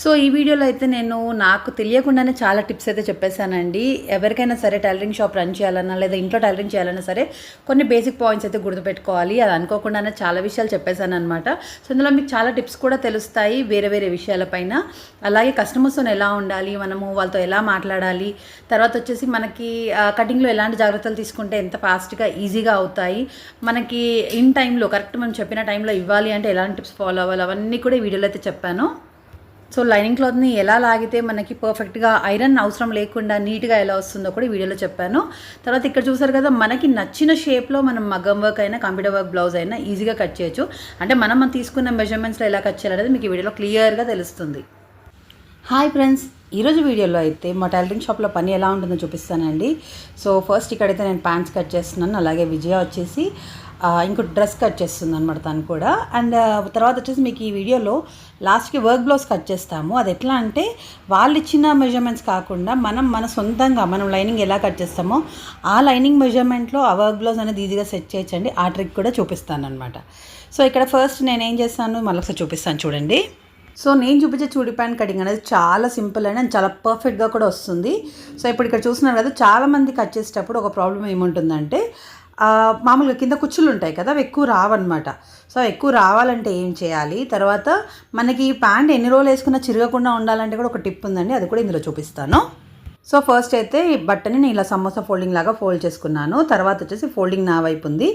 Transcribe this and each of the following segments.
So ఈ వీడియోలో అయితే నేను నాకు తెలియకుండానే చాలా టిప్స్ అయితే చెప్పేశానండి. ఎవరికైనా సరే టైలరింగ్ షాప్ రన్ చేయాలన్నా లేదా ఇంట్లో టైలరింగ్ చేయాలన్నా సరే కొన్ని బేసిక్ పాయింట్స్ అయితే గుర్తుపెట్టుకోవాలి. అది అనుకోకుండానే చాలా విషయాలు చెప్పేశాను అనమాట సో ఇందులో మీకు చాలా టిప్స్ కూడా తెలుస్తాయి వేరే వేరే విషయాలపైన అలాగే కస్టమర్స్తో ఎలా ఉండాలి మనము వాళ్ళతో ఎలా మాట్లాడాలి తర్వాత వచ్చేసి మనకి కటింగ్లో ఎలాంటి జాగ్రత్తలు తీసుకుంటే ఎంత ఫాస్ట్గా ఈజీగా అవుతాయి మనకి ఇన్ టైంలో కరెక్ట్ మనం చెప్పిన టైంలో ఇవ్వాలి అంటే ఎలాంటి టిప్స్ ఫాలో అవ్వాలి అవన్నీ కూడా వీడియోలో అయితే చెప్పాను. సో లైనింగ్ క్లాత్ని ఎలా లాగితే మనకి పర్ఫెక్ట్గా ఐరన్ అవసరం లేకుండా నీట్గా ఎలా వస్తుందో కూడా వీడియోలో చెప్పాను. తర్వాత ఇక్కడ చూసారు కదా మనకి నచ్చిన షేప్లో మనం మగ్గం వర్క్ అయినా కంప్యూటర్ వర్క్ బ్లౌజ్ అయినా ఈజీగా కట్ చేయొచ్చు. అంటే మనం మనం తీసుకున్న మెజర్మెంట్స్లో ఎలా కట్ చేయాలనేది మీకు వీడియోలో క్లియర్గా తెలుస్తుంది. హాయ్ ఫ్రెండ్స్ ఈరోజు వీడియోలో అయితే మా టైలరింగ్ షాప్లో పని ఎలా ఉంటుందో చూపిస్తానండి. సో ఫస్ట్ ఇక్కడైతే నేను ప్యాంట్స్ కట్ చేస్తున్నాను అలాగే విజయ వచ్చేసి ఇంకో డ్రెస్ కట్ చేస్తుంది అనమాట తను కూడా. అండ్ తర్వాత వచ్చేసి మీకు ఈ వీడియోలో లాస్ట్కి వర్క్ బ్లౌజ్ కట్ చేస్తాము. అది ఎట్లా అంటే వాళ్ళు ఇచ్చిన మెజర్మెంట్స్ కాకుండా మనం మన సొంతంగా మనం లైనింగ్ ఎలా కట్ చేస్తామో ఆ లైనింగ్ మెజర్మెంట్లో ఆ వర్క్ బ్లౌజ్ అనేది ఈజీగా సెట్ చేయొచ్చండి. ఆ ట్రిక్ కూడా చూపిస్తాను అనమాట సో ఇక్కడ ఫస్ట్ నేను ఏం చేస్తాను మళ్ళీ ఒకసారి చూపిస్తాను చూడండి. సో నేను చూపించే చూడి ప్యాంట్ కటింగ్ అనేది చాలా సింపుల్ అండి అండ్ చాలా పర్ఫెక్ట్గా కూడా వస్తుంది. సో ఇప్పుడు ఇక్కడ చూస్తున్నారు కదా చాలామంది కట్ చేసేటప్పుడు ఒక ప్రాబ్లం ఏముంటుందంటే మామూలుగా కింద కుచ్చులు ఉంటాయి కదా అవి ఎక్కువ రావన్నమాట. సో ఎక్కువ రావాలంటే ఏం చేయాలి? తర్వాత మనకి ఈ ప్యాంట్ ఎన్ని రోజులు వేసుకున్నా చిరగకుండా ఉండాలంటే కూడా ఒక టిప్ ఉందండి అది కూడా ఇందులో చూపిస్తాను. సో ఫస్ట్ అయితే ఈ బట్టని నేను ఇలా సమోసా ఫోల్డింగ్ లాగా ఫోల్డ్ చేసుకున్నాను. తర్వాత వచ్చేసి ఫోల్డింగ్ నా వైపు ఉంది.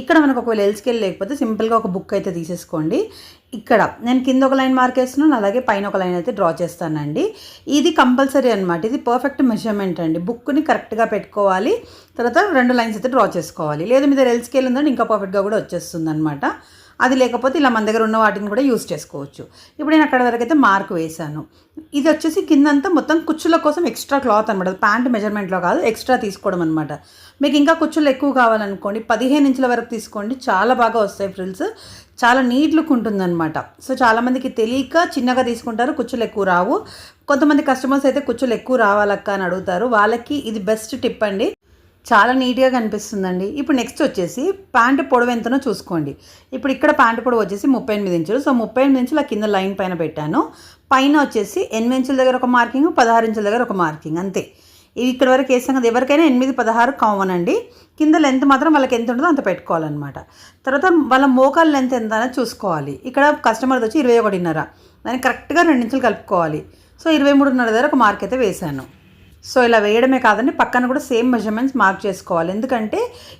ఇక్కడ మనకు ఒకవేళ ఎల్స్కేల్ లేకపోతే సింపుల్గా ఒక బుక్ అయితే తీసేసుకోండి. ఇక్కడ నేను కింద ఒక లైన్ మార్క్ వేస్తున్నాను. అలాగే పైన ఒక లైన్ అయితే డ్రా చేస్తానండి. ఇది కంపల్సరీ అనమాట ఇది పర్ఫెక్ట్ మెజర్మెంట్ అండి. బుక్ని కరెక్ట్గా పెట్టుకోవాలి. తర్వాత రెండు లైన్స్ అయితే డ్రా చేసుకోవాలి. లేదు మీ దగ్గర ఎల్స్కేల్ ఉందని ఇంకా పర్ఫెక్ట్గా కూడా వచ్చేస్తుంది అనమాట అది లేకపోతే ఇలా మన దగ్గర ఉన్న వాటిని కూడా యూస్ చేసుకోవచ్చు. ఇప్పుడు నేను అక్కడ వరకు అయితే మార్క్ వేశాను. ఇది వచ్చేసి కిందంతా మొత్తం కుచ్చుల కోసం ఎక్స్ట్రా క్లాత్ అనమాట ప్యాంట్ మెజర్మెంట్లో కాదు ఎక్స్ట్రా తీసుకోవడం అనమాట మీకు ఇంకా కుచ్చులు ఎక్కువ కావాలనుకోండి పదిహేను ఇంచుల వరకు తీసుకోండి చాలా బాగా వస్తాయి ఫ్రిల్స్. చాలా నీట్ లుక్ ఉంటుందన్నమాట. సో చాలామందికి తెలియక చిన్నగా తీసుకుంటారు కుచ్చులు ఎక్కువ రావు. కొంతమంది కస్టమర్స్ అయితే కుచ్చులు ఎక్కువ రావాలక్క అని అడుగుతారు. వాళ్ళకి ఇది బెస్ట్ టిప్ అండి. చాలా నీట్గా కనిపిస్తుందండి. ఇప్పుడు నెక్స్ట్ వచ్చేసి ప్యాంటు పొడవు ఎంతనో చూసుకోండి. ఇప్పుడు ఇక్కడ ప్యాంటు పొడవు వచ్చేసి ముప్పై ఎనిమిది ఇంచులు. సో ముప్పై ఎనిమిది ఇంచులు ఆ కింద లైన్ పైన పెట్టాను. పైన వచ్చేసి ఎనిమిది ఇంచుల దగ్గర ఒక మార్కింగ్ పదహారు ఇంచుల దగ్గర ఒక మార్కింగ్ అంతే. ఇవి ఇక్కడ వరకు వేసాం కదా ఎవరికైనా ఎనిమిది పదహారు కామన్ అండి. కింద లెంత్ మాత్రం వాళ్ళకి ఎంత ఉంటుందో అంత పెట్టుకోవాలన్నమాట. తర్వాత వాళ్ళ మోకాల లెంత్ ఎంత అనేది చూసుకోవాలి. ఇక్కడ కస్టమర్ వచ్చి ఇరవై ఒకటిన్నర. దాన్ని కరెక్ట్గా రెండు ఇంచులు కలుపుకోవాలి. సో ఇరవై మూడున్నర దగ్గర ఒక మార్క్ అయితే వేశాను. సో ఇలా వేయడమే కాదండి పక్కన కూడా సేమ్ మెజర్మెంట్స్ మార్క్ చేసుకోవాలి. ఎందుకంటే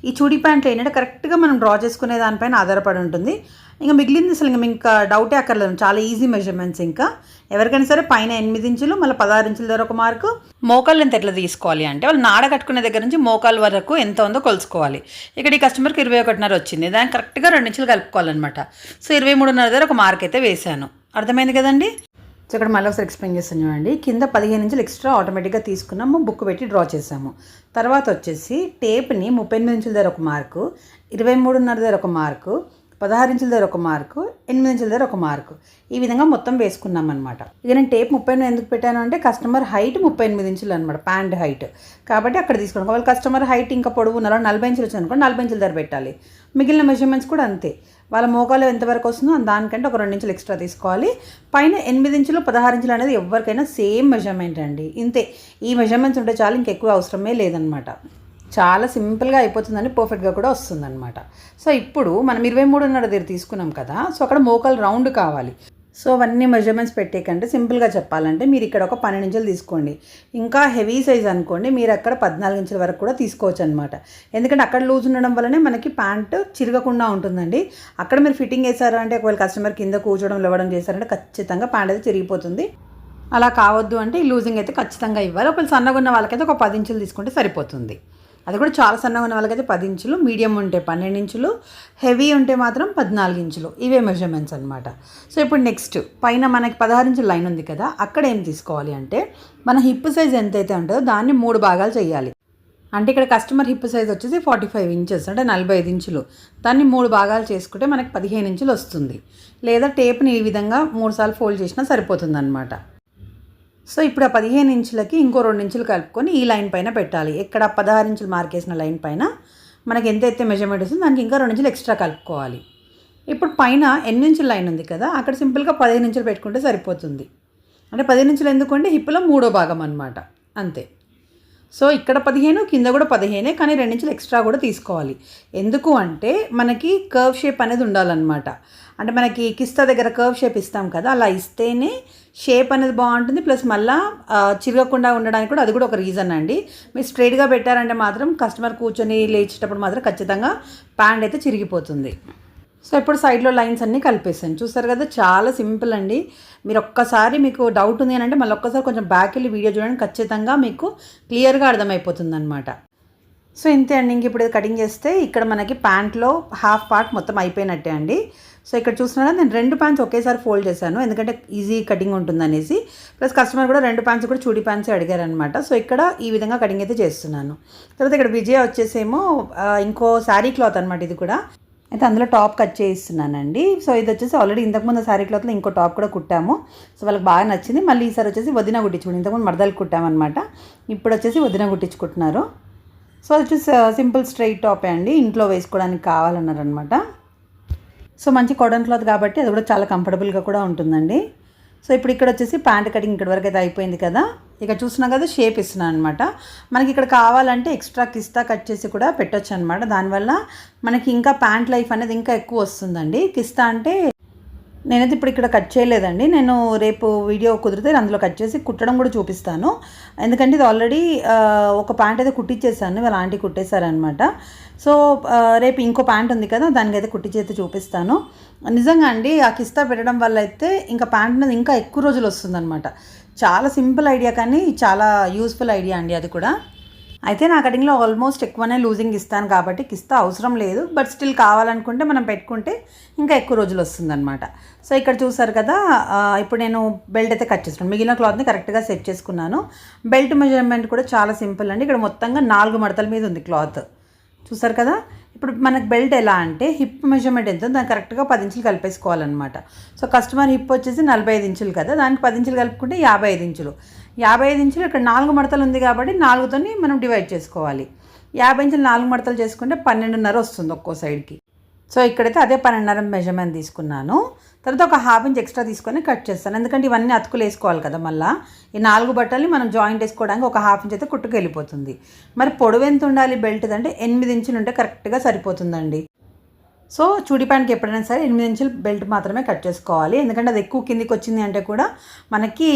ఈ చూడి ప్యాంట్లు ఏంటంటే కరెక్ట్గా మనం డ్రా చేసుకునే దానిపైన ఆధారపడి ఉంటుంది. ఇంకా మిగిలింది అసలు ఇంకా ఇంకా డౌటే అక్కర్లేదు. చాలా ఈజీ మెజర్మెంట్స్ ఇంకా. ఎవరికైనా సరే పైన ఎనిమిది ఇంచులు మళ్ళీ పదహారు ఇంచుల దగ్గర ఒక మార్కు మోకాళ్ళు ఎంత ఎట్లా తీసుకోవాలి అంటే వాళ్ళు నాడ కట్టుకునే దగ్గర నుంచి మోకాలు వరకు ఎంత ఉందో కొలుసుకోవాలి. ఇక్కడ ఈ కస్టమర్కి ఇరవై ఒకటిన్నర వచ్చింది. దాన్ని కరెక్ట్గా రెండు ఇంచులు కలుపుకోవాలన్నమాట. సో ఇరవై మూడున్నర దగ్గర ఒక మార్క్ అయితే వేశాను. అర్థమైంది కదండి? సో ఇక్కడ మళ్ళీ ఒకసారి ఎక్స్ప్లెయిన్ చేస్తాను చూడండి. కింద పదిహేను ఇంచులు ఎక్స్ట్రా ఆటోమేటిక్గా తీసుకున్నాము. బుక్ పెట్టి డ్రా చేసాము తర్వాత వచ్చేసి టేప్ని ముప్పై ఎనిమిది ఇంచుల దగ్గర ఒక మార్కు ఇరవై మూడున్నర దగ్గర ఒక మార్కు పదహారు ఇంచుల దగ్గర ఒక మార్కు ఎనిమిది ఇంచుల దగ్గర ఒక మార్కు. ఈ విధంగా మొత్తం వేసుకున్నాం అనమాట ఇక నేను టేప్ ముప్పై ఎనిమిది ఎందుకు పెట్టాను అంటే కస్టమర్ హైట్ ముప్పై ఎనిమిది ఇంచులు అనమాట ప్యాంట్ హైట్. కాబట్టి అక్కడ తీసుకోండి ఒకవేళ కస్టమర్ హైట్ ఇంకా పొడవు ఉన్నారో నలభై ఇంచులు వచ్చిందనుకోండి నలభై ఇంచుల దగ్గర పెట్టాలి. మిగిలిన మెజర్మెంట్స్ కూడా అంతే. వాళ్ళ మోకాలు ఎంతవరకు వస్తుందో దానికంటే ఒక రెండు ఇంచులు ఎక్స్ట్రా తీసుకోవాలి. పైన ఎనిమిది ఇంచులు పదహారు ఇంచులు అనేది ఎవరికైనా సేమ్ మెజర్మెంట్ అండి. ఇంతే. ఈ మెజర్మెంట్స్ ఉంటే చాలు ఇంకెక్కువ అవసరమే లేదనమాట చాలా సింపుల్గా అయిపోతుందని పర్ఫెక్ట్గా కూడా వస్తుందన్నమాట. సో ఇప్పుడు మనం ఇరవై మూడున్నర దగ్గర తీసుకున్నాం కదా సో అక్కడ మోకాలు రౌండ్ కావాలి. సో అవన్నీ మెజర్మెంట్స్ పెట్టేకంటే సింపుల్గా చెప్పాలంటే మీరు ఇక్కడ ఒక పన్నెండు ఇంచులు తీసుకోండి. ఇంకా హెవీ సైజ్ అనుకోండి మీరు అక్కడ పద్నాలుగు ఇంచుల వరకు కూడా తీసుకోవచ్చు అనమాట ఎందుకంటే అక్కడ లూజ్ ఉండడం వల్లనే మనకి ప్యాంట్ చిరగకుండా ఉంటుందండి. అక్కడ మీరు ఫిట్టింగ్ వేసారు అంటే ఒకవేళ కస్టమర్ కింద కూర్చోవడం లేవడం చేశారంటే ఖచ్చితంగా ప్యాంట్ అయితే చిరిగిపోతుంది. అలా కావద్దు అంటే ఈ లూజింగ్ అయితే ఖచ్చితంగా ఇవ్వాలి. ఒకవేళ సన్నగా ఉన్న వాళ్ళకైతే ఒక పది ఇంచులు తీసుకుంటే సరిపోతుంది. అది కూడా చాలా సన్నగా ఉన్న వాళ్ళకైతే పది ఇంచులు మీడియం ఉంటే పన్నెండు ఇంచులు హెవీ ఉంటే మాత్రం పద్నాలుగు ఇంచులు. ఇవే మెజర్మెంట్స్ అనమాట సో ఇప్పుడు నెక్స్ట్ పైన మనకి పదహారు ఇంచుల లైన్ ఉంది కదా అక్కడ ఏం తీసుకోవాలి అంటే మన హిప్ సైజ్ ఎంతైతే ఉంటుందో దాన్ని మూడు భాగాలు చేయాలి. అంటే ఇక్కడ కస్టమర్ హిప్ సైజ్ వచ్చేసి ఫార్టీ ఫైవ్ ఇంచెస్ అంటే నలభై ఐదు ఇంచులు. దాన్ని మూడు భాగాలు చేసుకుంటే మనకి పదిహేను ఇంచులు వస్తుంది. లేదా టేప్ని ఈ విధంగా మూడు సార్లు ఫోల్డ్ చేసినా సరిపోతుంది అనమాట సో ఇప్పుడు ఆ పదిహేను ఇంచులకి ఇంకో రెండు ఇంచులు కలుపుకొని ఈ లైన్ పైన పెట్టాలి. ఎక్కడ పదహారు ఇంచులు మార్కేసిన లైన్ పైన మనకి ఎంతైతే మెజర్మెంట్ వస్తుందో దానికి ఇంకా రెండు ఇంచులు ఎక్స్ట్రా కలుపుకోవాలి. ఇప్పుడు పైన ఎన్ని ఇంచుల లైన్ ఉంది కదా అక్కడ సింపుల్గా పదిహేను ఇంచులు పెట్టుకుంటే సరిపోతుంది. అంటే పదిహేను ఇంచులు ఎందుకంటే హిప్లో మూడో భాగం అనమాట అంతే. సో ఇక్కడ పదిహేను కింద కూడా పదిహేనే కానీ రెండించులు ఎక్స్ట్రా కూడా తీసుకోవాలి. ఎందుకు అంటే మనకి కర్వ్ షేప్ అనేది ఉండాలన్నమాట. అంటే మనకి కిస్తా దగ్గర కర్వ్ షేప్ ఇస్తాం కదా అలా ఇస్తేనే షేప్ అనేది బాగుంటుంది. ప్లస్ మళ్ళీ చిరగకుండా ఉండడానికి కూడా అది కూడా ఒక రీజన్ అండి. మీరు స్ట్రైట్గా పెట్టారంటే మాత్రం కస్టమర్ కూర్చొని లేచేటప్పుడు మాత్రం ఖచ్చితంగా ప్యాంట్ అయితే చిరిగిపోతుంది. సో ఇప్పుడు సైడ్లో లైన్స్ అన్నీ కలిపేసాను. చూస్తారు కదా చాలా సింపుల్ అండి. మీరు ఒక్కసారి మీకు డౌట్ ఉంది అని అంటే మళ్ళీ ఒక్కసారి కొంచెం బ్యాక్ వెళ్ళి వీడియో చూడండి. ఖచ్చితంగా మీకు క్లియర్గా అర్థమైపోతుంది అనమాట సో ఇంతే అండి. ఇంక ఇప్పుడు కటింగ్ చేస్తే ఇక్కడ మనకి ప్యాంట్లో హాఫ్ పార్ట్ మొత్తం అయిపోయినట్టే అండి. సో ఇక్కడ చూస్తున్నారా నేను రెండు ప్యాంట్స్ ఒకేసారి ఫోల్డ్ చేశాను. ఎందుకంటే ఈజీ కటింగ్ ఉంటుందనేసి. ప్లస్ కస్టమర్ కూడా రెండు ప్యాంట్స్ కూడా చూడి ప్యాంట్స్ అడిగారనమాట. సో ఇక్కడ ఈ విధంగా కటింగ్ అయితే చేస్తున్నాను. తర్వాత ఇక్కడ విజయ వచ్చేసేమో ఇంకో శారీ క్లాత్ అనమాట ఇది కూడా. అయితే అందులో టాప్ కట్ చేయిస్తున్నానండి. సో ఇది వచ్చేసి ఆల్రెడీ ఇంతకుముందు శారీ క్లాత్లో ఇంకో టాప్ కూడా కుట్టాము. సో వాళ్ళకి బాగా నచ్చింది. మళ్ళీ ఈసారి వచ్చేసి వదిన కుట్టించుకుంది ఇంతకుముందు మరదలు కుట్టామన్నమాట ఇప్పుడు వచ్చేసి వదిన కుట్టించుకుంటున్నారు సో వచ్చేసి సింపుల్ స్ట్రైట్ టాపే అండి. ఇంట్లో వేసుకోవడానికి కావాలన్నారనమాట. సో మంచి కాటన్ క్లాత్ కాబట్టి అది కూడా చాలా కంఫర్టబుల్గా కూడా ఉంటుందండి. సో ఇప్పుడు ఇక్కడ వచ్చేసి ప్యాంట్ కటింగ్ ఇక్కడ వరకు అయితే అయిపోయింది కదా. ఇక చూసినా కదా షేప్ ఇస్తున్నాను అనమాట మనకి ఇక్కడ కావాలంటే ఎక్స్ట్రా కిస్తా కట్ చేసి కూడా పెట్టొచ్చు అనమాట దానివల్ల మనకి ఇంకా ప్యాంట్ లైఫ్ అనేది ఇంకా ఎక్కువ వస్తుందండి. కిస్తా అంటే నేనైతే ఇప్పుడు ఇక్కడ కట్ చేయలేదండి. నేను రేపు వీడియో కుదిరితే అందులో కట్ చేసి కుట్టడం కూడా చూపిస్తాను. ఎందుకంటే ఇది ఆల్రెడీ ఒక ప్యాంట్ అయితే కుట్టించేసాను వాళ్ళ ఆంటీ కుట్టేశారనమాట సో రేపు ఇంకో ప్యాంట్ ఉంది కదా దానికి అయితే చూపిస్తాను. నిజంగా అండి ఆ కిస్తా పెట్టడం వల్ల అయితే ఇంకా ప్యాంట్ అనేది ఇంకా ఎక్కువ రోజులు వస్తుందన్నమాట. చాలా సింపుల్ ఐడియా కానీ చాలా యూస్ఫుల్ ఐడియా అండి అది కూడా. అయితే నా కటింగ్లో ఆల్మోస్ట్ ఎక్కువనే లూజింగ్ ఇస్తాను కాబట్టి కిస్తా అవసరం లేదు. బట్ స్టిల్ కావాలనుకుంటే మనం పెట్టుకుంటే ఇంకా ఎక్కువ రోజులు వస్తుందన్నమాట. సో ఇక్కడ చూసారు కదా ఇప్పుడు నేను బెల్ట్ అయితే కట్ చేసుకున్నాను. మిగిలిన క్లాత్ని కరెక్ట్గా సెట్ చేసుకున్నాను. బెల్ట్ మెజర్మెంట్ కూడా చాలా సింపుల్ అండి. ఇక్కడ మొత్తంగా నాలుగు మడతల మీద ఉంది క్లాత్. చూసారు కదా? ఇప్పుడు మనకు బెల్ట్ ఎలా అంటే హిప్ మెజర్మెంట్ ఎంత దాన్ని కరెక్ట్గా పది ఇంచులు కలిపేసుకోవాలన్నమాట. సో కస్టమర్ హిప్ వచ్చేసి నలభై ఐదు ఇంచులు కదా? దానికి పది ఇంచులు కలుపుకుంటే యాభై ఐదు ఇంచులు. యాభై ఐదు ఇంచులు ఇక్కడ నాలుగు మడతలు ఉంది కాబట్టి నాలుగుతోని మనం డివైడ్ చేసుకోవాలి. యాభై ఇంచులు నాలుగు మడతలు చేసుకుంటే పన్నెండున్నర వస్తుంది ఒక్కో సైడ్కి. సో ఇక్కడైతే అదే పన్నెండున్నర మెజర్మెంట్ తీసుకున్నాను. తర్వాత ఒక హాఫ్ ఇంచ్ ఎక్స్ట్రా తీసుకొని కట్ చేస్తాను. ఎందుకంటే ఇవన్నీ అతుకులు వేసుకోవాలి కదా మళ్ళీ. ఈ నాలుగు బట్టల్ని మనం జాయింట్ వేసుకోవడానికి ఒక హాఫ్ ఇంచ్ అయితే కుట్టుకు వెళ్ళిపోతుంది మరి పొడవు ఎంత ఉండాలి? బెల్ట్ అంటే ఎనిమిది ఇంచులు ఉంటే కరెక్ట్గా సరిపోతుందండి. సో చూడి ప్యాంట్కి ఎప్పుడైనా సరే ఎనిమిది ఇంచులు బెల్ట్ మాత్రమే కట్ చేసుకోవాలి. ఎందుకంటే అది ఎక్కువ కిందికి వచ్చింది అంటే కూడా మనకి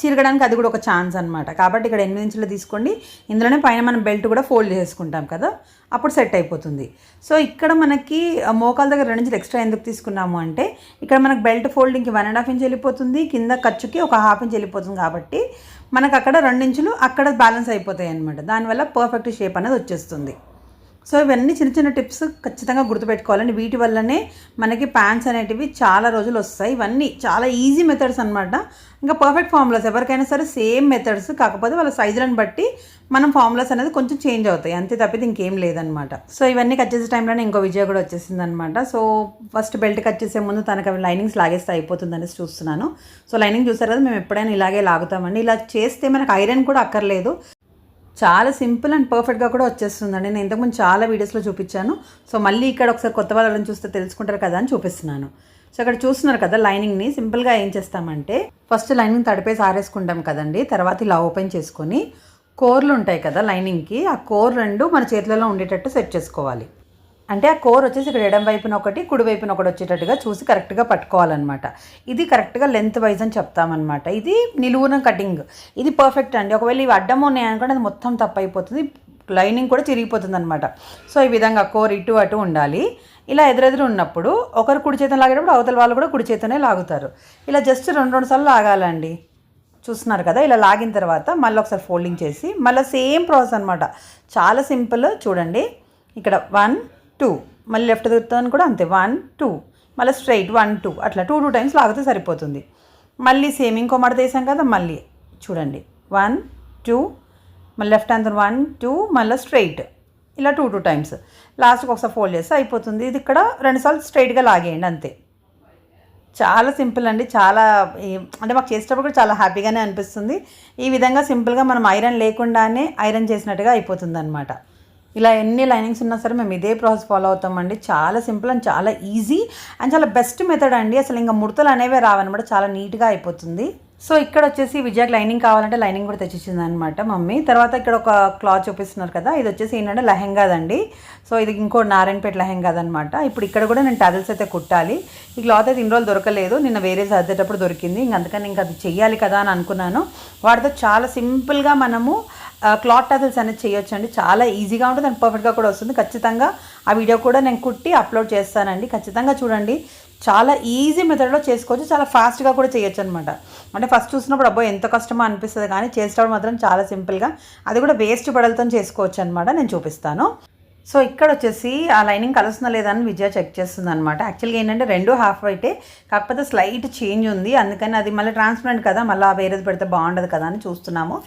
చిరగడానికి అది కూడా ఒక ఛాన్స్ అనమాట కాబట్టి ఇక్కడ ఎనిమిది ఇంచులు తీసుకోండి. ఇందులోనే పైన మనం బెల్ట్ కూడా ఫోల్డ్ చేసుకుంటాం కదా. అప్పుడు సెట్ అయిపోతుంది. సో ఇక్కడ మనకి మోకాల దగ్గర రెండు ఇంచులు ఎక్స్ట్రా ఎందుకు తీసుకున్నాము అంటే ఇక్కడ మనకు బెల్ట్ ఫోల్డింగ్కి వన్ అండ్ హాఫ్ ఇంచ్ వెళ్ళిపోతుంది. కింద ఖర్చుకి ఒక హాఫ్ ఇంచ్ వెళ్ళిపోతుంది కాబట్టి మనకు అక్కడ రెండు ఇంచులు అక్కడ బ్యాలెన్స్ అయిపోతాయి అనమాట దానివల్ల పర్ఫెక్ట్ షేప్ అనేది వచ్చేస్తుంది. సో ఇవన్నీ చిన్న చిన్న టిప్స్ ఖచ్చితంగా గుర్తుపెట్టుకోవాలండి. వీటి వల్లనే మనకి ప్యాంట్స్ అనేటివి చాలా రోజులు వస్తాయి. ఇవన్నీ చాలా ఈజీ మెథడ్స్ అనమాట ఇంకా పర్ఫెక్ట్ ఫార్ములాస్ ఎవరికైనా సరే సేమ్ మెథడ్స్ కాకపోతే వాళ్ళ సైజులను బట్టి మనం ఫార్ములాస్ అనేది కొంచెం చేంజ్ అవుతాయి. అంతే తప్పితే ఇంకేం లేదనమాట సో ఇవన్నీ కట్ చేసే టైంలోనే ఇంకో విజయ కూడా వచ్చేసింది అనమాట సో ఫస్ట్ బెల్ట్ కట్ చేసే ముందు తనకు అవి లైనింగ్స్ లాగేస్తే అయిపోతుందనేసి చూస్తున్నాను. సో లైనింగ్ చూసారు కదా మేము ఎప్పుడైనా ఇలాగే లాగుతామండి. ఇలా చేస్తే మనకు ఐరన్ కూడా అక్కర్లేదు. చాలా సింపుల్ అండ్ పర్ఫెక్ట్గా కూడా వచ్చేస్తుందండి. నేను ఇంతకుముందు చాలా వీడియోస్లో చూపించాను. సో మళ్ళీ ఇక్కడ ఒకసారి కొత్త వాళ్ళని చూస్తే తెలుసుకుంటారు కదా అని చూపిస్తున్నాను. సో ఇక్కడ చూస్తున్నారు కదా లైనింగ్ని. సింపుల్గా ఏం చేస్తామంటే ఫస్ట్ లైనింగ్ తడిపేసి ఆరేసుకుంటాం కదండి. తర్వాత ఇలా ఓపెన్ చేసుకొని కోర్లు ఉంటాయి కదా లైనింగ్కి. ఆ కోర్ రెండు మన చేతులలో ఉండేటట్టు సెట్ చేసుకోవాలి. అంటే ఆ కోర్ వచ్చేసి ఇక్కడ ఎడం వైపున ఒకటి కుడి వైపున ఒకటి వచ్చేటట్టుగా చూసి కరెక్ట్గా పట్టుకోవాలన్నమాట. ఇది కరెక్ట్గా లెంత్ వైజ్ అని చెప్తామన్నమాట. ఇది నిలువున కటింగ్. ఇది పర్ఫెక్ట్ అండి. ఒకవేళ ఇవి అడ్డం ఉన్నాయనుకోండి అది మొత్తం తప్పు అయిపోతుంది లైనింగ్ కూడా చిరిగిపోతుంది అనమాట సో ఈ విధంగా కోర్ ఇటు అటు ఉండాలి. ఇలా ఎదురెదురు ఉన్నప్పుడు ఒకరు కుడి చేతను లాగేటప్పుడు అవతల వాళ్ళు కూడా కుడి చేతనే లాగుతారు. ఇలా జస్ట్ రెండు రెండు సార్లు లాగాలండి. చూస్తున్నారు కదా? ఇలా లాగిన తర్వాత మళ్ళీ ఒకసారి ఫోల్డింగ్ చేసి మళ్ళీ సేమ్ ప్రాసెస్ అనమాట చాలా సింపుల్. చూడండి. ఇక్కడ వన్ టూ మళ్ళీ లెఫ్ట్ తిరుగుతాను కూడా అంతే. వన్ టూ మళ్ళీ స్ట్రైట్ వన్ టూ అట్లా టూ టూ టైమ్స్ లాగితే సరిపోతుంది. మళ్ళీ సేమ్ ఇంకో మడత వేసాం కదా మళ్ళీ. చూడండి. వన్ టూ మళ్ళీ లెఫ్ట్ హ్యాండ్ వన్ టూ మళ్ళీ స్ట్రైట్ ఇలా టూ టూ టైమ్స్ లాస్ట్కి ఒకసారి ఫోల్డ్ చేస్తే అయిపోతుంది. ఇది ఇక్కడ రెండుసార్లు స్ట్రైట్గా లాగేయండి అంతే. చాలా సింపుల్ అండి. చాలా అంటే మాకు చేసేటప్పుడు కూడా చాలా హ్యాపీగానే అనిపిస్తుంది. ఈ విధంగా సింపుల్గా మనం ఐరన్ లేకుండానే ఐరన్ చేసినట్టుగా అయిపోతుంది అనమాట ఇలా ఎన్ని లైనింగ్స్ ఉన్నా సరే మేము ఇదే ప్రాసెస్ ఫాలో అవుతామండి. చాలా సింపుల్ అండ్ చాలా ఈజీ అండ్ చాలా బెస్ట్ మెథడ్ అండి. అసలు ఇంకా ముడతలు అనేవే రావన్నమాట చాలా నీట్గా అయిపోతుంది. సో ఇక్కడ వచ్చేసి విజయకి లైనింగ్ కావాలంటే లైనింగ్ కూడా తెచ్చిచ్చింది అనమాట మమ్మీ. తర్వాత ఇక్కడ ఒక క్లాత్ చూపిస్తున్నారు కదా ఇది వచ్చేసి ఏంటంటే లెహెంగాదండి. సో ఇది ఇంకో నారాయణపేట లెహెంగాదనమాట ఇప్పుడు ఇక్కడ కూడా నేను టజల్స్ అయితే కుట్టాలి. ఈ క్లాత్ అయితే ఇన్ని రోజులు దొరకలేదు. నిన్న వేరే సర్దేటప్పుడు దొరికింది. ఇంక అందుకని ఇంకా అది చెయ్యాలి కదా అని అనుకున్నాను. వాటితో చాలా సింపుల్గా మనము క్లాత్ టజల్స్ అనేది చేయొచ్చు అండి చాలా ఈజీగా ఉంటుంది అండ్ పర్ఫెక్ట్గా కూడా వస్తుంది. ఖచ్చితంగా ఆ వీడియో కూడా నేను కుట్టి అప్లోడ్ చేస్తానండి. ఖచ్చితంగా చూడండి. చాలా ఈజీ మెథడ్లో చేసుకోవచ్చు. చాలా ఫాస్ట్గా కూడా చేయొచ్చు అనమాట అంటే ఫస్ట్ చూసినప్పుడు అబ్బో ఎంత కష్టమో అనిపిస్తుంది కానీ చేసేటప్పుడు మాత్రం చాలా సింపుల్గా అది కూడా వేస్ట్ పడలతో చేసుకోవచ్చు అనమాట నేను చూపిస్తాను. సో ఇక్కడ వచ్చేసి ఆ లైనింగ్ కలుస్తుందా లేదా అని విజయ చెక్ చేస్తుంది అనమాట యాక్చువల్గా ఏంటంటే రెండు హాఫ్ అయితే కాకపోతే స్లైట్ చేంజ్ ఉంది. అందుకని అది మళ్ళీ ట్రాన్స్పరెంట్ కదా మళ్ళీ వేరేది పెడితే బాగుండదు కదా అని చూస్తున్నాము.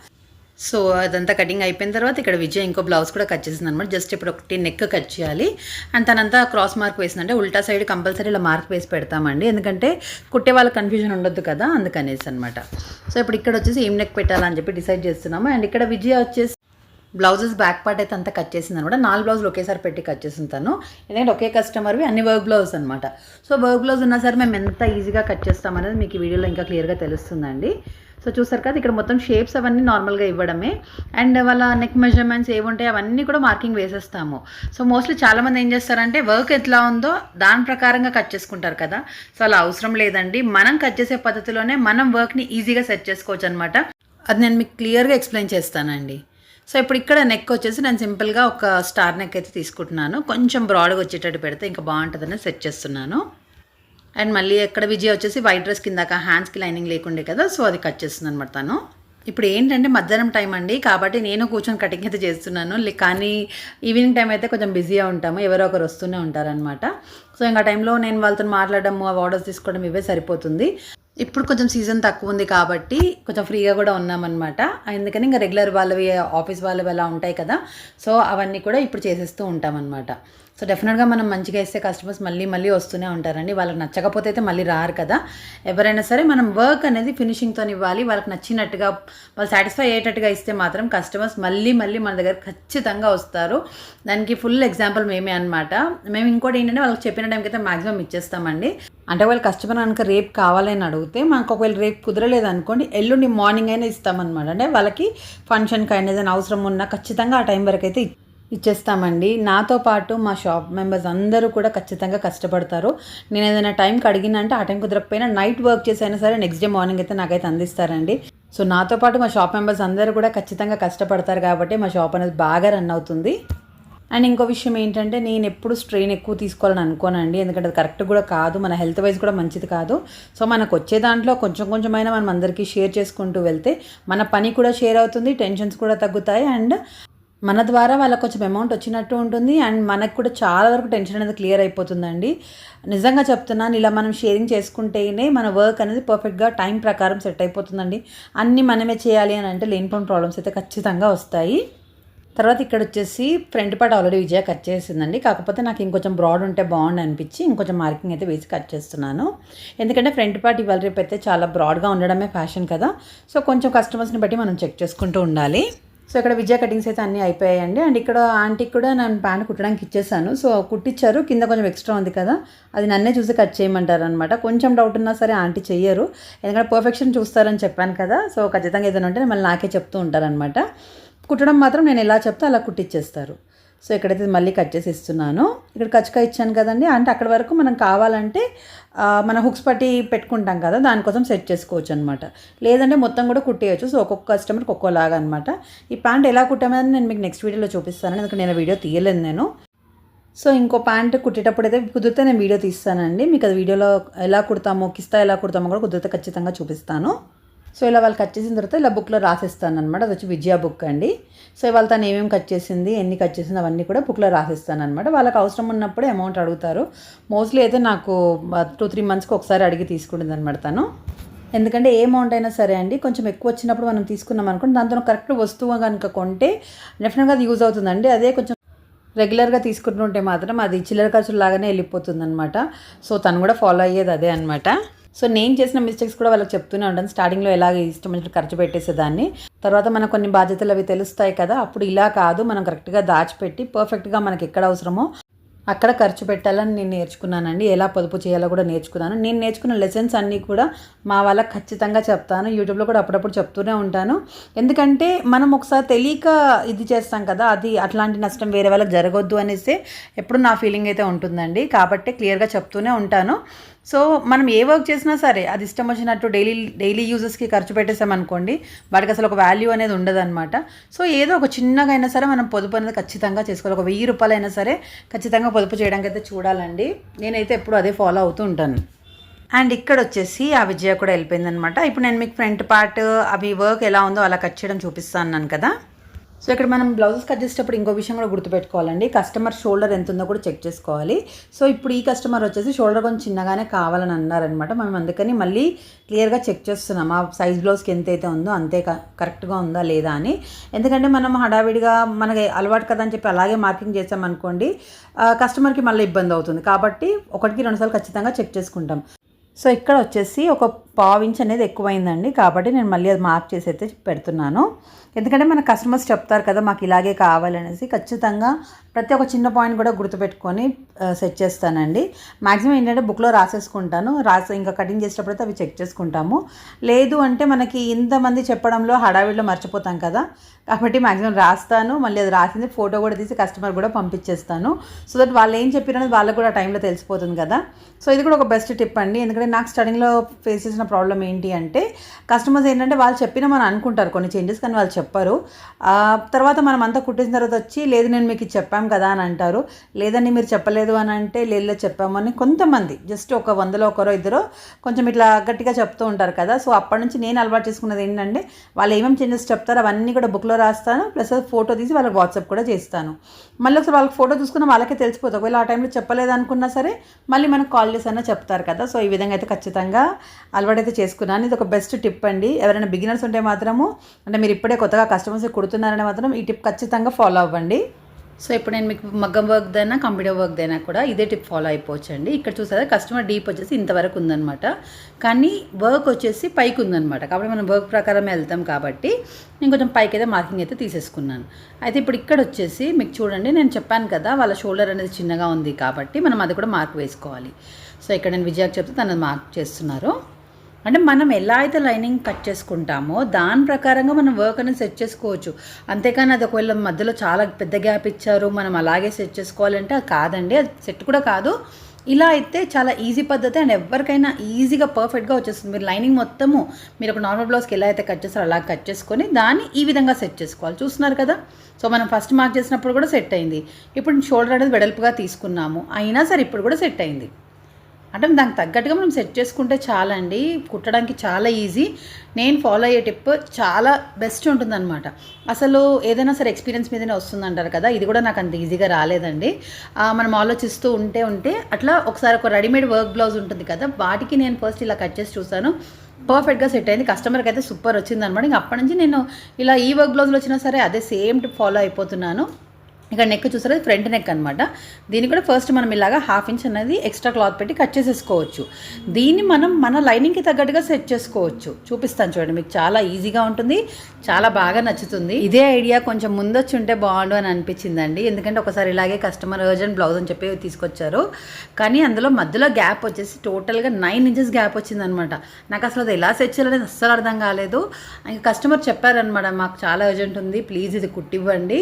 సో అదంతా కటింగ్ అయిపోయిన తర్వాత ఇక్కడ విజయ్ ఇంకో బ్లౌజ్ కూడా కట్ చేసింది అనమాట జస్ట్ ఇప్పుడు ఒకటి నెక్ కట్ చేయాలి. అండ్ తనంతా క్రాస్ మార్క్ వేసిందంటే ఉల్టా సైడ్ కంపల్సరీ ఇలా మార్క్ వేసి పెడతామండి. ఎందుకంటే కుట్టే వాళ్ళ కన్ఫ్యూజన్ ఉండొద్దు కదా అందుకనేసి అనమాట సో ఇప్పుడు ఇక్కడ వచ్చేసి ఏం నెక్ పెట్టాలని చెప్పి డిసైడ్ చేస్తున్నాము. అండ్ ఇక్కడ విజయ వచ్చేసి బ్లౌజెస్ బ్యాక్ పార్ట్ అయితే అంతా కట్ చేసింది అనమాట నాలుగు బ్లౌజులు ఒకేసారి పెట్టి కట్ చేసింది తను. ఎందుకంటే ఒకే కస్టమర్వి అన్ని వర్క్ బ్లౌజ్ అనమాట సో వర్క్ బ్లౌజ్ ఉన్నా సరే మేము ఎంత ఈజీగా కట్ చేస్తామనేది మీకు ఈ వీడియోలో ఇంకా క్లియర్గా తెలుస్తుందండి. సో చూసారు కదా ఇక్కడ మొత్తం షేప్స్ అవన్నీ నార్మల్గా ఇవ్వడమే. అండ్ వాళ్ళ నెక్ మెజర్మెంట్స్ ఏముంటాయి అవన్నీ కూడా మార్కింగ్ వేసేస్తాము. సో మోస్ట్లీ చాలామంది ఏం చేస్తారంటే వర్క్ ఎట్లా ఉందో దాని ప్రకారంగా కట్ చేసుకుంటారు కదా. సో అలా అవసరం లేదండి. మనం కట్ చేసే పద్ధతిలోనే మనం వర్క్ని ఈజీగా సెట్ చేసుకోవచ్చు అనమాట అది నేను మీకు క్లియర్గా ఎక్స్ప్లెయిన్ చేస్తానండి. సో ఇప్పుడు ఇక్కడ నెక్ వచ్చేసి నేను సింపుల్గా ఒక స్టార్ నెక్ అయితే తీసుకుంటున్నాను. కొంచెం బ్రాడ్గా వచ్చేటట్టు పెడితే ఇంకా బాగుంటుందని సెట్ చేస్తున్నాను. అండ్ మళ్ళీ ఎక్కడ విజయ్ వచ్చేసి వైట్ డ్రెస్ కిందాక హ్యాండ్స్కి లైనింగ్ లేకుండే కదా సో అది కట్ చేస్తుంది అనమాట తను. ఇప్పుడు ఏంటంటే మధ్యాహ్నం టైం అండి కాబట్టి నేను కూర్చొని కటింగ్ అయితే చేస్తున్నాను. కానీ ఈవినింగ్ టైం అయితే కొంచెం బిజీగా ఉంటాము ఎవరో ఒకరు వస్తూనే ఉంటారనమాట సో ఇంకా టైంలో నేను వాళ్ళతో మాట్లాడడము ఆ ఆర్డర్స్ తీసుకోవడం ఇవే సరిపోతుంది. ఇప్పుడు కొంచెం సీజన్ తక్కువ ఉంది కాబట్టి కొంచెం ఫ్రీగా కూడా ఉన్నామన్నమాట. ఎందుకని ఇంకా రెగ్యులర్ వాళ్ళవి ఆఫీస్ వాళ్ళవి అలా ఉంటాయి కదా సో అవన్నీ కూడా ఇప్పుడు చేసేస్తూ ఉంటామన్నమాట. సో డెఫినెట్గా మనం మంచిగా ఇస్తే కస్టమర్స్ మళ్ళీ మళ్ళీ వస్తూనే ఉంటారండి. వాళ్ళకి నచ్చకపోతే అయితే మళ్ళీ రారు కదా. ఎవరైనా సరే మనం వర్క్ అనేది ఫినిషింగ్తో ఇవ్వాలి. వాళ్ళకి నచ్చినట్టుగా వాళ్ళు సాటిస్ఫై అయ్యేటట్టుగా ఇస్తే మాత్రం కస్టమర్స్ మళ్ళీ మళ్ళీ మన దగ్గర ఖచ్చితంగా వస్తారు. దానికి ఫుల్ ఎగ్జాంపుల్ మేమే అనమాట మేము ఇంకోటి ఏంటంటే వాళ్ళకి చెప్పిన టైంకి అయితే మాక్సిమం ఇచ్చేస్తామండి. అంటే వాళ్ళు కస్టమర్ కనుక రేపు కావాలని అడిగితే మాకు ఒకవేళ రేపు కుదరలేదు అనుకోండి ఎల్లుండి మార్నింగ్ అయినా ఇస్తామన్నమాట. అంటే వాళ్ళకి ఫంక్షన్కి అయినా ఏదైనా అవసరం ఉన్నా ఖచ్చితంగా ఆ టైం వరకు అయితే ఇచ్చేస్తామండి. నాతో పాటు మా షాప్ మెంబర్స్ అందరూ కూడా ఖచ్చితంగా కష్టపడతారు. నేను ఏదైనా టైంకి అడిగినా అంటే ఆ టైం కుదరకపోయినా నైట్ వర్క్ చేసైనా సరే నెక్స్ట్ డే మార్నింగ్ అయితే నాకైతే అందిస్తారండి. సో నాతో పాటు మా షాప్ మెంబర్స్ అందరూ కూడా ఖచ్చితంగా కష్టపడతారు కాబట్టి మా షాప్ అనేది బాగా రన్ అవుతుంది. అండ్ ఇంకో విషయం ఏంటంటే నేను ఎప్పుడు స్ట్రెయిన్ ఎక్కువ తీసుకోవాలని అనుకోనండి. ఎందుకంటే అది కరెక్ట్ కూడా కాదు. మన హెల్త్ వైజ్ కూడా మంచిది కాదు. సో మనకు వచ్చే దాంట్లో కొంచెం కొంచెమైనా మనం అందరికీ షేర్ చేసుకుంటూ వెళ్తే మన పని కూడా షేర్ అవుతుంది టెన్షన్స్ కూడా తగ్గుతాయి. అండ్ మన ద్వారా వాళ్ళకి కొంచెం అమౌంట్ వచ్చినట్టు ఉంటుంది. అండ్ మనకు కూడా చాలా వరకు టెన్షన్ అనేది క్లియర్ అయిపోతుందండి. నిజంగా చెప్తున్నాను ఇలా మనం షేరింగ్ చేసుకుంటేనే మన వర్క్ అనేది పర్ఫెక్ట్గా టైం ప్రకారం సెట్ అయిపోతుందండి. అన్నీ మనమే చేయాలి అని అంటే లేనిపోయిన ప్రాబ్లమ్స్ అయితే ఖచ్చితంగా వస్తాయి. తర్వాత ఇక్కడ వచ్చేసి front part already Vijaya cut చేసిందండి. కాకపోతే నాకు ఇంకొంచెం బ్రాడ్ ఉంటే బాగుండు అనిపించి ఇంకొంచెం మార్కింగ్ అయితే వేసి కట్ చేస్తున్నాను. ఎందుకంటే ఫ్రంట్ పార్ట్ ఇవాళ రేపు అయితే చాలా బ్రాడ్గా ఉండడమే ఫ్యాషన్ కదా. సో కొంచెం కస్టమర్స్ని బట్టి మనం చెక్ చేసుకుంటూ ఉండాలి. సో ఇక్కడ విజయ కటింగ్స్ అయితే అన్నీ అయిపోయాయండి. అండ్ ఇక్కడ ఆంటీకి కూడా నేను ప్యాంట్ కుట్టడానికి ఇచ్చేసాను. సో కుట్టించారు కింద కొంచెం ఎక్స్ట్రా ఉంది కదా అది నన్నే చూసి కట్ చేయమంటారు అనమాట కొంచెం డౌట్ ఉన్నా సరే ఆంటీ చెయ్యరు. ఎందుకంటే పర్ఫెక్షన్ చూస్తారని చెప్పాను కదా సో ఖచ్చితంగా ఏదైనా ఉంటే మళ్ళీ నాకే చెప్తూ ఉంటారనమాట కుట్టడం మాత్రం నేను ఎలా చెప్తే అలా కుట్టిచ్చేస్తారు. సో ఇక్కడైతే మళ్ళీ కట్ చేసి ఇస్తున్నాను. ఇక్కడ కచ్చుక ఇచ్చాను కదండి. అంటే అక్కడ వరకు మనం కావాలంటే మన హుక్స్ పట్టి పెట్టుకుంటాం కదా దానికోసం సెట్ చేసుకోవచ్చు అనమాట లేదంటే మొత్తం కూడా కుట్టేయచ్చు. సో ఒక్కొక్క కస్టమర్కి ఒక్కోలాగా అనమాట ఈ ప్యాంట్ ఎలా కుట్టామని నేను మీకు నెక్స్ట్ వీడియోలో చూపిస్తాను. ఎందుకంటే నేను వీడియో తీయలేను నేను. సో ఇంకో ప్యాంట్ కుట్టేటప్పుడు అయితే కుదిరితే నేను వీడియో తీస్తానండి. మీకు అది వీడియోలో ఎలా కుడతామో కిస్తా ఎలా కుడతామో కూడా కుదిరితే ఖచ్చితంగా చూపిస్తాను. సో ఇలా వాళ్ళు కట్ చేసిన తర్వాత ఇలా బుక్లో రాసిస్తాను అనమాట అది వచ్చి విజయ బుక్ అండి. సో ఇవాళ తను ఏమేమి కట్ చేసింది ఎన్ని కట్ చేసింది అవన్నీ కూడా బుక్లో రాసిస్తాను అనమాట వాళ్ళకి అవసరం ఉన్నప్పుడే అమౌంట్ అడుగుతారు. మోస్ట్లీ అయితే నాకు టూ త్రీ మంత్స్కి ఒకసారి అడిగి తీసుకుంటుంది అనమాట తను. ఎందుకంటే ఏ అమౌంట్ అయినా సరే అండి కొంచెం ఎక్కువ వచ్చినప్పుడు మనం తీసుకున్నాం అనుకోండి దాంతో కరెక్ట్ వస్తువు కనుక కొంటే డెఫినెట్గా అది యూజ్ అవుతుందండి. అదే కొంచెం రెగ్యులర్గా తీసుకుంటుంటే మాత్రం అది చిల్లర ఖర్చులు లాగానే వెళ్ళిపోతుంది అనమాట సో తను కూడా ఫాలో అయ్యేది అదే అనమాట సో నేను చేసిన మిస్టేక్స్ కూడా వాళ్ళకి చెప్తూనే ఉంటాను స్టార్టింగ్లో ఎలాగ ఇష్టం వచ్చినట్టు ఖర్చు పెట్టేసేదాన్ని. తర్వాత మనకు కొన్ని బాధ్యతలు అవి తెలుస్తాయి కదా అప్పుడు ఇలా కాదు మనం కరెక్ట్గా దాచిపెట్టి పర్ఫెక్ట్గా మనకి ఎక్కడ అవసరమో అక్కడ ఖర్చు పెట్టాలని నేను నేర్చుకున్నానండి. ఎలా పొదుపు చేయాలో కూడా నేర్చుకున్నాను. నేను నేర్చుకున్న లెసన్స్ అన్నీ కూడా మా వాళ్ళకి ఖచ్చితంగా చెప్తాను. యూట్యూబ్లో కూడా అప్పుడప్పుడు చెప్తూనే ఉంటాను. ఎందుకంటే మనం ఒకసారి తెలియక ఇది చేస్తాం కదా అది అట్లాంటి నష్టం వేరే వాళ్ళకి జరగొద్దు అనేసి ఎప్పుడు నా ఫీలింగ్ అయితే ఉంటుందండి. కాబట్టి క్లియర్గా చెప్తూనే ఉంటాను. సో మనం ఏ వర్క్ చేసినా సరే అది ఇష్టం వచ్చినట్టు డైలీ డైలీ యూజెస్కి ఖర్చు పెట్టేసామనుకోండి వాటికి అసలు ఒక వాల్యూ అనేది ఉండదన్నమాట. సో ఏదో ఒక చిన్నగా అయినా సరే మనం పొదుపు అనేది ఖచ్చితంగా చేసుకోవాలి. ఒక వెయ్యి రూపాయలైనా సరే ఖచ్చితంగా పొదుపు చేయడానికి అయితే చూడాలండి. నేనైతే ఎప్పుడు అదే ఫాలో అవుతూ ఉంటాను. అండ్ ఇక్కడ వచ్చేసి ఆ విజయ కూడా వెళ్ళిపోయిందనమాట ఇప్పుడు నేను మీకు ఫ్రంట్ పార్ట్ అవి వర్క్ ఎలా ఉందో అలా కట్ చేయడం చూపిస్తాను కదా. సో ఇక్కడ మనం బ్లౌజెస్ కట్ చేసేటప్పుడు ఇంకో విషయం కూడా గుర్తుపెట్టుకోవాలండి. కస్టమర్ షోల్డర్ ఎంత ఉందో కూడా చెక్ చేసుకోవాలి. సో ఇప్పుడు ఈ కస్టమర్ వచ్చేసి షోల్డర్ కొంచెం చిన్నగానే కావాలని అన్నారనమాట. మనం అందుకని మళ్ళీ క్లియర్గా చెక్ చేస్తున్నాం. ఆ సైజ్ బ్లౌజ్కి ఎంత అయితే ఉందో అంతే కరెక్ట్గా ఉందా లేదా అని. ఎందుకంటే మనం హడావిడిగా మనకి అలవాటు కదా అని చెప్పి అలాగే మార్కింగ్ చేసామనుకోండి కస్టమర్కి మళ్ళీ ఇబ్బంది అవుతుంది. కాబట్టి ఒకటికి రెండుసార్లు ఖచ్చితంగా చెక్ చేసుకుంటాం. సో ఇక్కడ వచ్చేసి ఒక పావు ఇంచ్ అనేది ఎక్కువైందండి. కాబట్టి నేను మళ్ళీ అది మార్క్ చేసి అయితే పెడుతున్నాను. ఎందుకంటే మన కస్టమర్స్ చెప్తారు కదా మాకు ఇలాగే కావాలనేసి. ఖచ్చితంగా ప్రతి ఒక్క చిన్న పాయింట్ కూడా గుర్తుపెట్టుకొని సెట్ చేస్తానండి. మ్యాక్సిమం ఏంటంటే బుక్లో రాసేసుకుంటాను. రాసి ఇంకా కటింగ్ చేసేటప్పుడు అయితే అవి చెక్ చేసుకుంటాము. లేదు అంటే మనకి ఇంతమంది చెప్పడంలో హడావిడిలో మర్చిపోతాం కదా. కాబట్టి మ్యాక్సిమం రాస్తాను. మళ్ళీ అది రాసింది ఫోటో కూడా తీసి కస్టమర్ కూడా పంపించేస్తాను. సో దట్ వాళ్ళు ఏం చెప్పారనేది వాళ్ళకు కూడా టైంలో తెలిసిపోతుంది కదా. సో ఇది కూడా ఒక బెస్ట్ టిప్ అండి. ఎందుకంటే నాకు స్టార్టింగ్లో ఫేస్ చేసిన ప్రాబ్లం ఏంటి అంటే కస్టమర్స్ ఏంటంటే వాళ్ళు చెప్పిన మనం అనుకుంటారు కొన్ని చేంజెస్ కానీ వాళ్ళు చెప్పరు. తర్వాత మనం అంతా కుట్టిన తర్వాత వచ్చి లేదు నేను మీకు చెప్పాం కదా అని అంటారు. లేదండి మీరు చెప్పలేదు అని అంటే లేదులే చెప్పామని కొంతమంది జస్ట్ ఒక వందలో ఒకరో ఇద్దరు కొంచెం ఇట్లా గట్టిగా చెప్తూ ఉంటారు కదా. సో అప్పటి నుంచి నేను అలవాటు చేసుకున్నది ఏంటంటే వాళ్ళు ఏమేమి చేంజెస్ చెప్తారో అవన్నీ కూడా బుక్లో రాస్తాను ప్లస్ ఫోటో తీసి వాళ్ళకి వాట్సాప్ కూడా చేస్తాను. మళ్ళీ ఒకసారి వాళ్ళకి ఫోటో చూసుకున్న వాళ్ళకే తెలిసిపోతుంది. ఒకవేళ ఆ టైంలో చెప్పలేదు అనుకున్నా సరే మళ్ళీ మనకు కాల్ చేసి అన్న చెప్తారు కదా. సో ఈ విధంగా అయితే ఖచ్చితంగా అలవాటైతే చేసుకున్నాను. ఇది ఒక బెస్ట్ టిప్ అండి. ఎవరైనా బిగినర్స్ ఉంటే మాత్రము అంటే మీరు ఇప్పుడే కొత్త కొత్తగా కస్టమర్స్ కుడుతున్నారని మాత్రం ఈ టిప్ ఖచ్చితంగా ఫాలో అవ్వండి. సో ఇప్పుడు నేను మీకు మగ్గం వర్క్ దైనా కంప్యూటర్ వర్క్ దైనా కూడా ఇదే టిప్ ఫాలో అయిపోవచ్చండి. ఇక్కడ చూసారా కస్టమర్ డీప్ వచ్చేసి ఇంతవరకు ఉందనమాట కానీ వర్క్ వచ్చేసి పైకి ఉందనమాట కాబట్టి మనం వర్క్ ప్రకారం వెళ్తాం కాబట్టి నేను కొంచెం పైకి అయితే మార్కింగ్ అయితే తీసేసుకున్నాను. అయితే ఇప్పుడు ఇక్కడ వచ్చేసి మీకు చూడండి నేను చెప్పాను కదా వాళ్ళ షోల్డర్ అనేది చిన్నగా ఉంది కాబట్టి మనం అది కూడా మార్క్ వేసుకోవాలి. సో ఇక్కడ నేను విజయాకి చెప్తే తను మార్క్ చేస్తున్నారు. అంటే మనం ఎలా అయితే లైనింగ్ కట్ చేసుకుంటామో దాని ప్రకారంగా మనం వర్క్ అనేది సెట్ చేసుకోవచ్చు. అంతేకాని అది ఒకవేళ మధ్యలో చాలా పెద్ద గ్యాప్ ఇచ్చారు మనం అలాగే సెట్ చేసుకోవాలంటే అది కాదండి. అది సెట్ కూడా కాదు. ఇలా అయితే చాలా ఈజీ పద్ధతి అండ్ ఎవరికైనా ఈజీగా పర్ఫెక్ట్గా వచ్చేస్తుంది. మీరు లైనింగ్ మొత్తము మీరు ఒక నార్మల్ బ్లౌజ్కి ఎలా అయితే కట్ చేస్తారో అలా కట్ చేసుకొని దాన్ని ఈ విధంగా సెట్ చేసుకోవాలి. చూస్తున్నారు కదా? సో మనం ఫస్ట్ మార్క్ చేసినప్పుడు కూడా సెట్ అయింది. ఇప్పుడు షోల్డర్ అనేది వెడల్పుగా తీసుకున్నాము. అయినా సరే ఇప్పుడు కూడా సెట్ అయింది. అంటే దానికి తగ్గట్టుగా మనం సెట్ చేసుకుంటే చాలా అండి కుట్టడానికి చాలా ఈజీ. నేను ఫాలో అయ్యే టిప్ చాలా బెస్ట్ ఉంటుందన్నమాట. అసలు ఏదైనా సరే ఎక్స్పీరియన్స్ మీదనే వస్తుందంటారు కదా ఇది కూడా నాకు అంత ఈజీగా రాలేదండి. మనం ఆలోచిస్తూ ఉంటే ఉంటే అట్లా ఒకసారి ఒక రెడీమేడ్ వర్క్ బ్లౌజ్ ఉంటుంది కదా వాటికి నేను ఫస్ట్ ఇలా కట్ చేసి చూసాను. పర్ఫెక్ట్గా సెట్ అయింది. కస్టమర్కి అయితే సూపర్ వచ్చింది అనమాట ఇంక అప్పటి నుంచి నేను ఇలా ఈ వర్క్ బ్లౌజ్లో వచ్చినా సరే అదే సేమ్ ఫాలో అయిపోతున్నాను. ఇక్కడ నెక్ చూసారు ఫ్రంట్ నెక్ అనమాట దీన్ని కూడా ఫస్ట్ మనం ఇలాగా హాఫ్ ఇంచ్ అనేది ఎక్స్ట్రా క్లాత్ పెట్టి కట్ చేసేసుకోవచ్చు. దీన్ని మనం మన లైనింగ్కి తగ్గట్టుగా సెట్ చేసుకోవచ్చు. చూపిస్తాను చూడండి మీకు చాలా ఈజీగా ఉంటుంది చాలా బాగా నచ్చుతుంది. ఇదే ఐడియా కొంచెం ముందొచ్చి ఉంటే బాగుండు అని అనిపించిందండి. ఎందుకంటే ఒకసారి ఇలాగే కస్టమర్ అర్జెంట్ బ్లౌజ్ అని చెప్పి తీసుకొచ్చారు. కానీ అందులో మధ్యలో గ్యాప్ వచ్చేసి టోటల్గా నైన్ ఇంచెస్ గ్యాప్ వచ్చిందనమాట నాకు అసలు అది ఎలా సెట్ చేయాలనేది అస్సలు అర్థం కాలేదు. ఇంకా కస్టమర్ చెప్పారనమాట మాకు చాలా అర్జెంట్ ఉంది ప్లీజ్ ఇది కుట్టివ్వండి.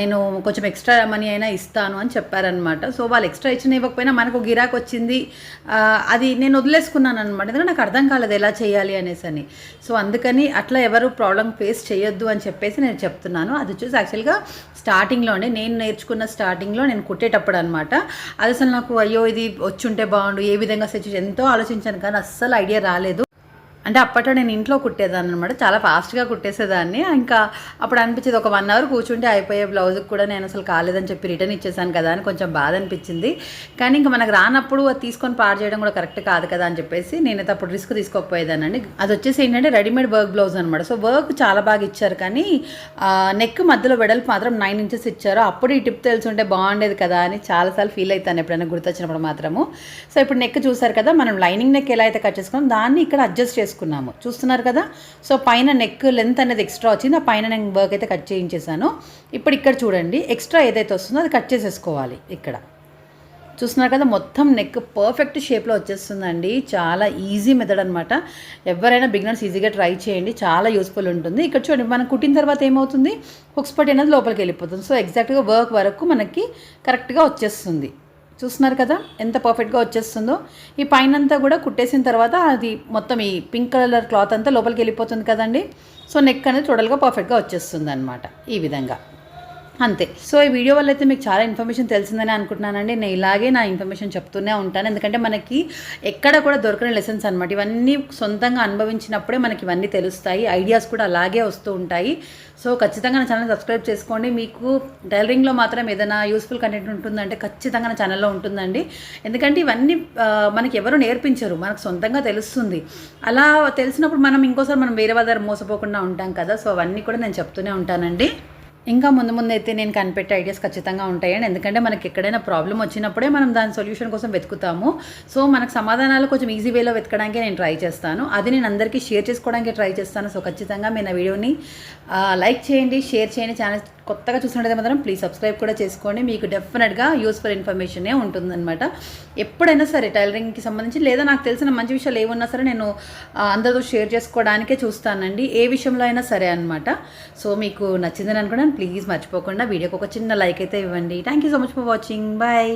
నేను కొంచెం ఎక్స్ట్రా మనీ అయినా ఇస్తాను అని చెప్పారనమాట సో వాళ్ళు ఎక్స్ట్రా ఇచ్చిన ఇవ్వకపోయినా మనకు గిరాకు వచ్చింది. అది నేను వదిలేసుకున్నాను అనమాట ఎందుకంటే నాకు అర్థం కాలేదు ఎలా చేయాలి అనేసి అని. సో అందుకని అట్లా ఎవరు ప్రాబ్లం ఫేస్ చేయొద్దు అని చెప్పేసి నేను చెప్తున్నాను. అది వచ్చేసి యాక్చువల్గా స్టార్టింగ్లోనే నేను నేర్చుకున్న స్టార్టింగ్లో నేను కుట్టేటప్పుడు అనమాట అది అసలు నాకు అయ్యో ఇది వచ్చుంటే బాగుండు ఏ విధంగా సెచ్ ఎంతో ఆలోచించాను కానీ అస్సలు ఐడియా రాలేదు. అంటే అప్పట్లో నేను ఇంట్లో కుట్టేదాన్ని అనమాట చాలా ఫాస్ట్గా కుట్టేసేదాన్ని. ఇంకా అప్పుడు అనిపించేది ఒక వన్ అవర్ కూర్చుంటే అయిపోయే బ్లౌజ్కి కూడా నేను అసలు కాలేదని చెప్పి రిటర్న్ ఇచ్చేసాను కదా అని కొంచెం బాధ అనిపించింది. కానీ ఇంకా మనకు రానప్పుడు అది తీసుకొని పాడు చేయడం కూడా కరెక్ట్ కాదు కదా అని చెప్పేసి నేనైతే అప్పుడు రిస్క్ తీసుకోకపోయేదానండి అది వచ్చేసి ఏంటంటే రెడీమేడ్ వర్క్ బ్లౌజ్ అనమాట సో వర్క్ చాలా బాగా ఇచ్చారు కానీ నెక్ మధ్యలో వెడల్పు మాత్రం నైన్ ఇంచెస్ ఇచ్చారు. అప్పుడు ఈ టిప్ తెలుసుంటే బాగుండేది కదా అని చాలాసార్లు ఫీల్ అవుతాను ఎప్పుడైనా గుర్తొచ్చినప్పుడు మాత్రము. సో ఇప్పుడు నెక్ చూసారు కదా మనం లైనింగ్ నెక్ ఎలా అయితే కట్ చేసుకున్నాం దాన్ని ఇక్కడ అడ్జస్ట్ చేసుకున్నాం చేసుకున్నాము. చూస్తున్నారు కదా? సో పైన నెక్ లెంత్ అనేది ఎక్స్ట్రా వచ్చింది. ఆ పైన నేను వర్క్ అయితే కట్ చేయించేసాను ఇప్పుడు ఇక్కడ చూడండి. ఎక్స్ట్రా ఏదైతే వస్తుందో అది కట్ చేసేసుకోవాలి ఇక్కడ. చూస్తున్నారు కదా? మొత్తం నెక్ పర్ఫెక్ట్ షేప్లో వచ్చేస్తుందండి. చాలా ఈజీ మెథడ్ అనమాట ఎవరైనా బిగినర్స్ ఈజీగా ట్రై చేయండి. చాలా యూస్ఫుల్ ఉంటుంది. ఇక్కడ చూడండి మనం కుట్టిన తర్వాత ఏమవుతుంది? హుక్స్ పట్టి అనేది లోపలికి వెళ్ళిపోతుంది. సో ఎగ్జాక్ట్గా వర్క్ వరకు మనకి కరెక్ట్గా వచ్చేస్తుంది. చూస్తున్నారు కదా ఎంత పర్ఫెక్ట్గా వచ్చేస్తుందో. ఈ పైన అంతా కూడా కుట్టేసిన తర్వాత అది మొత్తం ఈ పింక్ కలర్ క్లాత్ అంతా లోపలికి వెళ్ళిపోతుంది కదండి. సో నెక్ అనేది టోటల్గా పర్ఫెక్ట్గా వచ్చేస్తుంది అనమాట ఈ విధంగా. అంతే. సో ఈ వీడియో వల్ల అయితే మీకు చాలా ఇన్ఫర్మేషన్ తెలిసిందని అనుకుంటున్నానండి. నేను ఇలాగే నా ఇన్ఫర్మేషన్ చెప్తూనే ఉంటాను. ఎందుకంటే మనకి ఎక్కడ కూడా దొరకని లెసన్స్ అనమాట ఇవన్నీ సొంతంగా అనుభవించినప్పుడే మనకి ఇవన్నీ తెలుస్తాయి. ఐడియాస్ కూడా అలాగే వస్తూ ఉంటాయి. సో ఖచ్చితంగా నా ఛానల్ సబ్స్క్రైబ్ చేసుకోండి. మీకు టైలరింగ్లో మాత్రం ఏదైనా యూస్ఫుల్ కంటెంట్ ఉంటుందంటే ఖచ్చితంగా నా ఛానల్లో ఉంటుందండి. ఎందుకంటే ఇవన్నీ మనకి ఎవరు నేర్పించరు. మనకు సొంతంగా తెలుస్తుంది. అలా తెలిసినప్పుడు మనం ఇంకోసారి మనం వేరే వాళ్ళ దగ్గర మోసపోకుండా ఉంటాం కదా. సో అవన్నీ కూడా నేను చెప్తూనే ఉంటానండి. ఇంకా ముందు ముందు అయితే నేను కనిపెట్టే ఐడియాస్ ఖచ్చితంగా ఉంటాయండి ఎందుకంటే మనకి ఎక్కడైనా ప్రాబ్లం వచ్చినప్పుడే మనం దాని సొల్యూషన్ కోసం వెతుకుతాము. సో మనకు సమాధానాలు కొంచెం ఈజీ వేలో వెతకడానికి నేను ట్రై చేస్తాను. అది నేను అందరికీ షేర్ చేసుకోవడానికి ట్రై చేస్తాను. సో ఖచ్చితంగా మీ నా వీడియోని లైక్ చేయండి షేర్ చేయండి. ఛానల్ కొత్తగా చూసినట్టయితే మాత్రం ప్లీజ్ సబ్స్క్రైబ్ కూడా చేసుకోండి. మీకు డెఫినెట్గా యూస్ఫుల్ ఇన్ఫర్మేషనే ఉంటుందన్నమాట. ఎప్పుడైనా సరే టైలరింగ్కి సంబంధించి లేదా నాకు తెలిసిన మంచి విషయాలు ఏమున్నా సరే నేను అందరితో షేర్ చేసుకోవడానికే చూస్తానండి. ఏ విషయంలో అయినా సరే అనమాట సో మీకు నచ్చిందని అనుకున్నాను. ప్లీజ్ మర్చిపోకుండా వీడియోకి ఒక చిన్న లైక్ అయితే ఇవ్వండి. Thank you so much for watching. Bye.